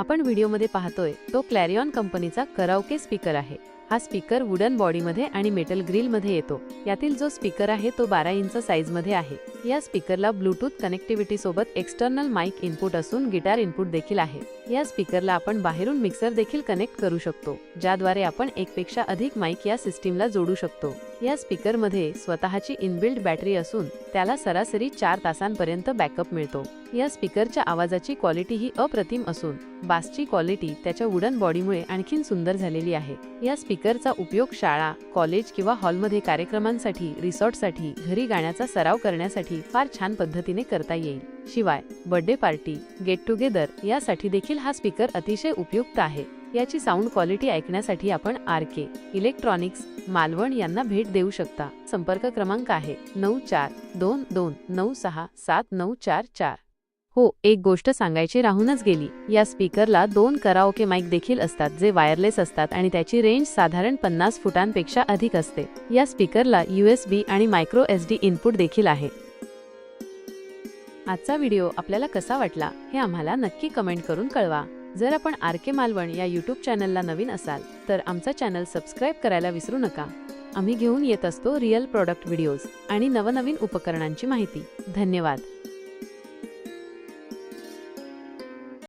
आपण व्हिडिओमध्ये पाहतोय तो क्लॅरियॉन कंपनीचा कराओके स्पीकर आहे. हा स्पीकर वुडन बॉडीमध्ये आणि मेटल ग्रिलमध्ये येतो. यातील जो स्पीकर आहे तो बारा इंच साईजमध्ये आहे. या स्पीकरला ब्लूटूथ कनेक्टिव्हिटी सोबत एक्सटर्नल माइक इनपुट असून गिटार इनपुट देखील आहे. या स्पीकरला आपण बाहेरून मिक्सर देखील कनेक्ट करू शकतो ज्याद्वारे आपण एकपेक्षा अधिक माइक या सिस्टीमला जोडू शकतो. या स्पीकरमध्ये स्वतःची इनबिल्ड बॅटरी असून त्याला सरासरी चार तासांपर्यंत बॅकअप मिळतो. या स्पीकरच्या आवाजाची क्वालिटी ही अप्रतिम असून बासची क्वालिटी त्याच्या वुडन बॉडीमुळे आणखीन सुंदर झालेली आहे. या स्पीकरचा उपयोग शाळा कॉलेज किंवा हॉलमध्ये कार्यक्रमांसाठी रिसॉर्टसाठी घरी गाण्याचा सराव करण्यासाठी फार छान पद्धतीने करता येईल. शिवाय बर्थडे पार्टी गेट टुगेदर यासाठी देखील हा स्पीकर अतिशय उपयुक्त आहे. याची साऊंड क्वालिटी ऐकण्यासाठी आपण आर के इलेक्ट्रॉनिक्स मालवण यांना भेट देऊ शकता. संपर्क क्रमांक आहे नऊ चार दोन दोन नऊ सहा सात नऊ चार चार. हो एक गोष्ट सांगायची राहूनच गेली. या स्पीकरला दोन कराओके माईक देखील असतात जे वायरलेस असतात आणि त्याची रेंज साधारण पन्नास फुटांपेक्षा अधिक असते. या स्पीकरला बी आणि मायक्रो एस डी इनपुट देखील आहे. आजचा व्हिडिओ आपल्याला कसा वाटला हे आम्हाला नक्की कमेंट करून कळवा. जर आपण आर के मालवण या यूट्यूब चॅनलला नवीन असाल तर आमचा चॅनल सबस्क्राईब करायला विसरू नका. आम्ही घेऊन येत असतो रिअल प्रॉडक्ट व्हिडिओज आणि नवनवीन उपकरणांची माहिती. धन्यवाद.